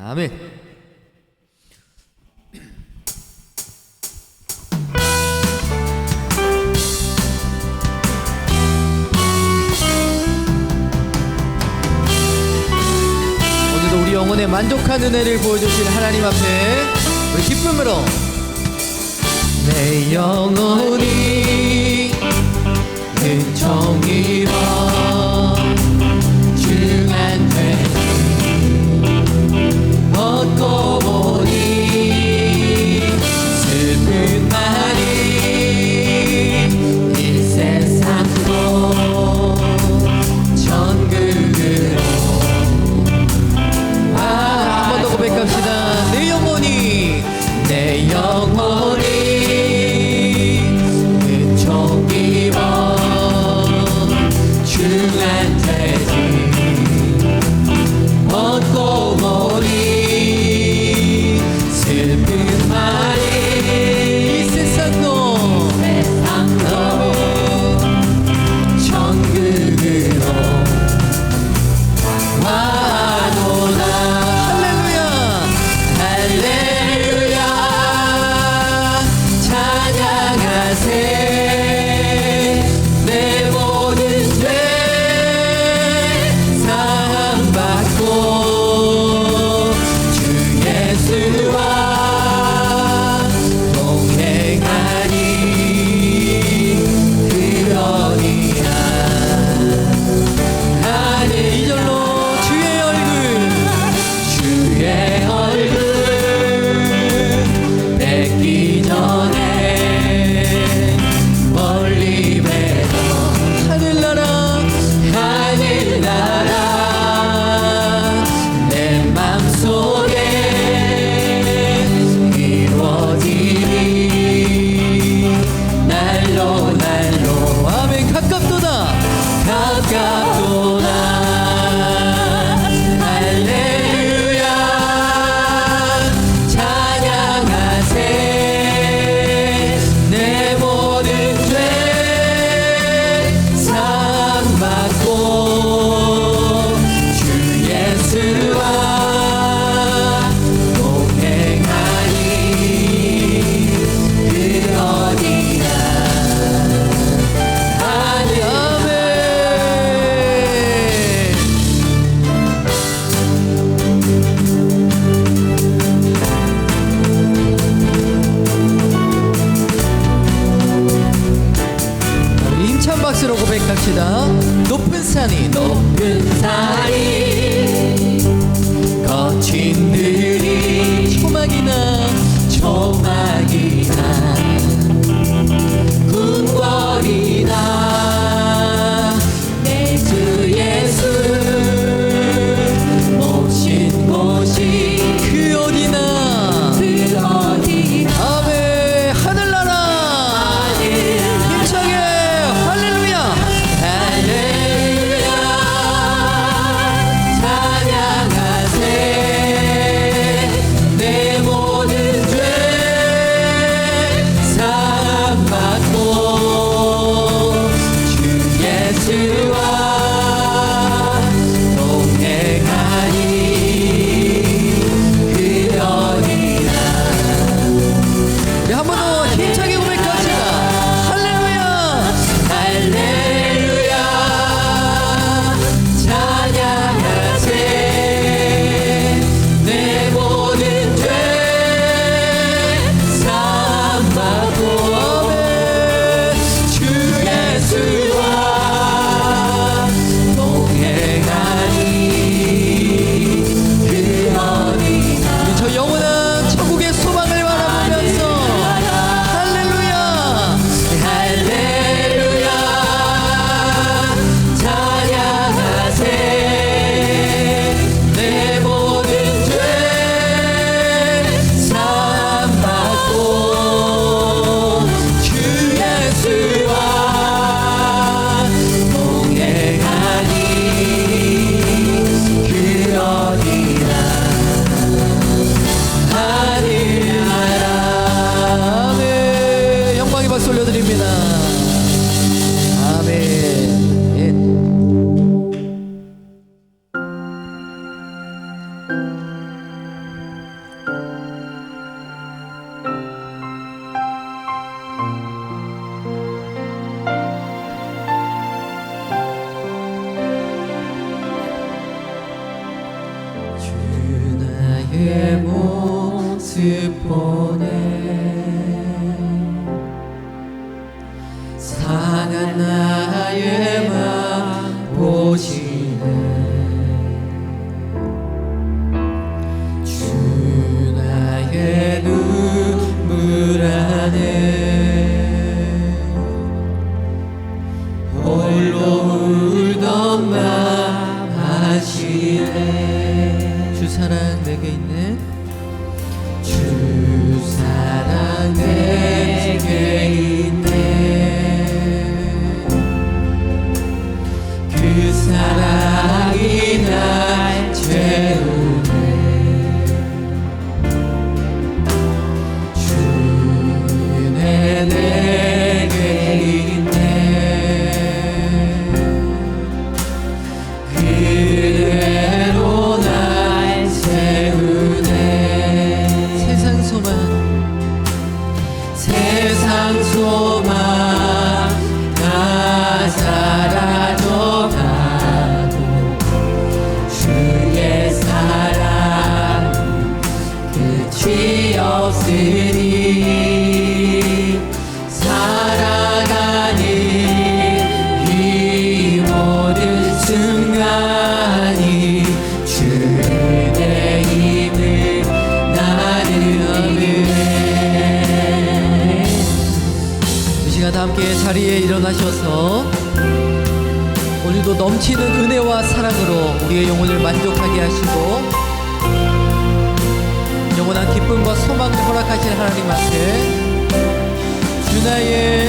아멘. 영혼에 만족한 은혜를 보여주신 하나님 앞에 우리 기쁨으로 내 영혼이 은총이 be? of God. 높은 산이 높은 산이 거친 들이 초막이나 초막이나. 군거리 to 주의 모습 보내 우리의 영혼을 만족하게 하시고 영원한 기쁨과 소망을 허락하신 하나님 앞에 주나의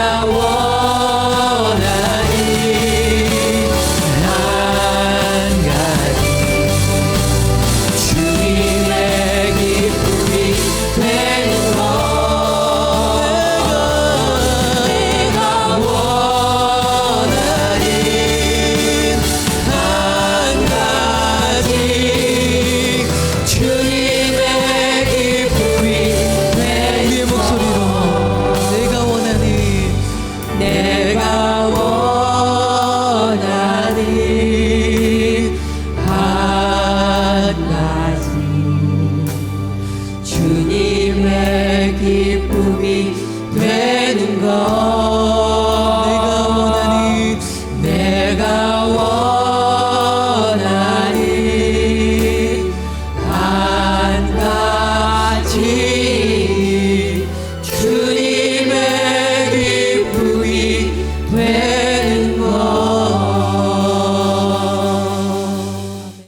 now.